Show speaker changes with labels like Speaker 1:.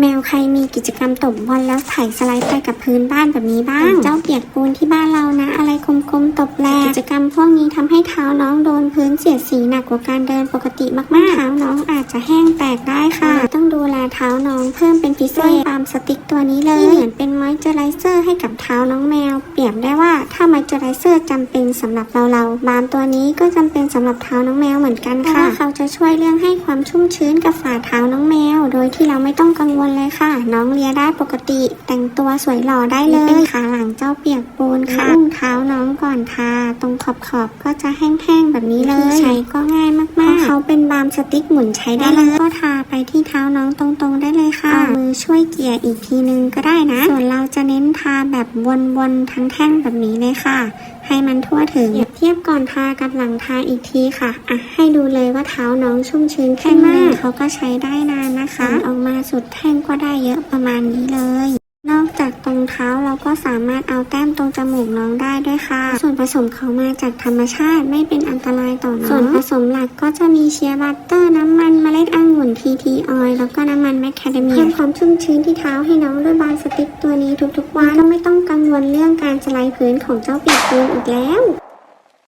Speaker 1: แมวใครมีกิจกรรมตบบอลแล้วไถสไลด์ไปกับพื้นบ้านแบบนี้บ้าง เจ้าเปียกปูนที่บ้านเรานะ อะไรคมๆตบแรงกิจกรรมพวกนี้ทำให้เท้าน้องโดนพื้นเสียดสีหนักกว่าการเดินปกติมากๆเท้าน้องอาจจะแห้งแตกได้ค่ะ ต้องดูแลเท้าน้องเพิ่มเป็นพิเศษตามสติ๊กตัวนี้เลยที่เหมือนเป็นมอยเจอไรเซอร์ให้กับเท้าน้องแมว เปรียบได้ว่าถ้ามอยเจอไรเซอร์จำเป็นสำหรับเราเราๆบาล์มตัวนี้ก็จำเป็นสำหรับเท้าน้องแมวเหมือนกันค่ะเขาจะช่วยเรื่องให้ความชุ่มชื้นกับฝ่าเท้าน้องแมว โดยที่เราไม่ต้องกังวล เลยค่ะ น้องเลียได้ปกติ แต่งตัวสวยหล่อได้เลยเป็นขาหลังเจ้าเปียกปูนค่ะอุ้งเท้าน้องก่อนทา ตรงขอบขอบๆก็จะแห้งๆแบบนี้เลยใช้ก็ง่ายมากๆเขาเป็นบาล์มสติ๊กหมุนใช้ได้เลยก็ทาไปที่เท้าน้องตรงๆได้เลยค่ะเอามือช่วยเกี่ยอีกทีนึงก็ได้นะ ส่วนเราจะเน้นทาแบบวนๆทั้งแท่งแบบนี้เลยค่ะ ให้มันทั่วถึงเปรียบเทียบก่อนทากับหลังทาอีกทีค่ะอะให้ดูเลยว่าเท้าน้องชุ่มชื้นแค่ไหนเขาก็ใช้ได้นานนะคะออกมาสุดแท่งก็ได้เยอะประมาณนี้เลย นอกจากตรงเท้าเราก็สามารถเอาแต้มตรงจมูกน้องได้ด้วยค่ะ ส่วนผสมเขามาจากธรรมชาติไม่เป็นอันตรายต่อน้องส่วนผสมหลักก็จะมีเชียร์บัตเตอร์น้ำมันเมล็ดองุ่นทีทีออยแล้วก็น้ำมันแมคคาเดเมียเพิ่มความชุ่มชื้นที่เท้าให้น้องด้วยบาร์สติ๊กตัวนี้ทุกๆวันก็ไม่ต้องกังวลเรื่องการสไลด์พื้นของเจ้าปีกปูนอีกแล้ว